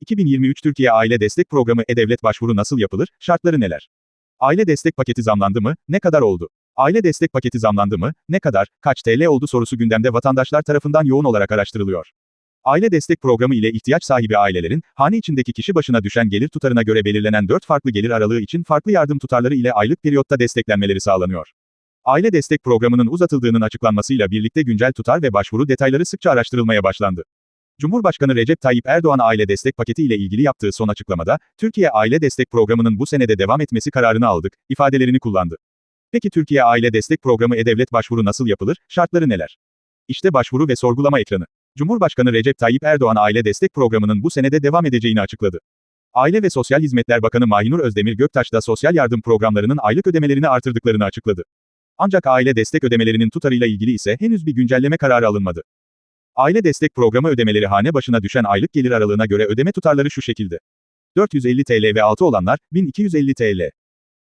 2023 Türkiye Aile Destek Programı E-Devlet başvuru nasıl yapılır, şartları neler? Aile destek paketi zamlandı mı, ne kadar oldu? Aile destek paketi zamlandı mı, ne kadar, kaç TL oldu sorusu gündemde vatandaşlar tarafından yoğun olarak araştırılıyor. Aile destek programı ile ihtiyaç sahibi ailelerin, hane içindeki kişi başına düşen gelir tutarına göre belirlenen 4 farklı gelir aralığı için farklı yardım tutarları ile aylık periyotta desteklenmeleri sağlanıyor. Aile destek programının uzatıldığının açıklanmasıyla birlikte güncel tutar ve başvuru detayları sıkça araştırılmaya başlandı. Cumhurbaşkanı Recep Tayyip Erdoğan aile destek paketi ile ilgili yaptığı son açıklamada, Türkiye Aile Destek Programı'nın bu senede devam etmesi kararını aldık, ifadelerini kullandı. Peki Türkiye Aile Destek Programı E-Devlet başvuru nasıl yapılır, şartları neler? İşte başvuru ve sorgulama ekranı. Cumhurbaşkanı Recep Tayyip Erdoğan aile destek programının bu senede devam edeceğini açıkladı. Aile ve Sosyal Hizmetler Bakanı Mahinur Özdemir Göktaş da sosyal yardım programlarının aylık ödemelerini artırdıklarını açıkladı. Ancak aile destek ödemelerinin tutarıyla ilgili ise henüz bir güncelleme kararı alınmadı. Aile destek programı ödemeleri hane başına düşen aylık gelir aralığına göre ödeme tutarları şu şekilde. 450 TL ve altı olanlar, 1250 TL.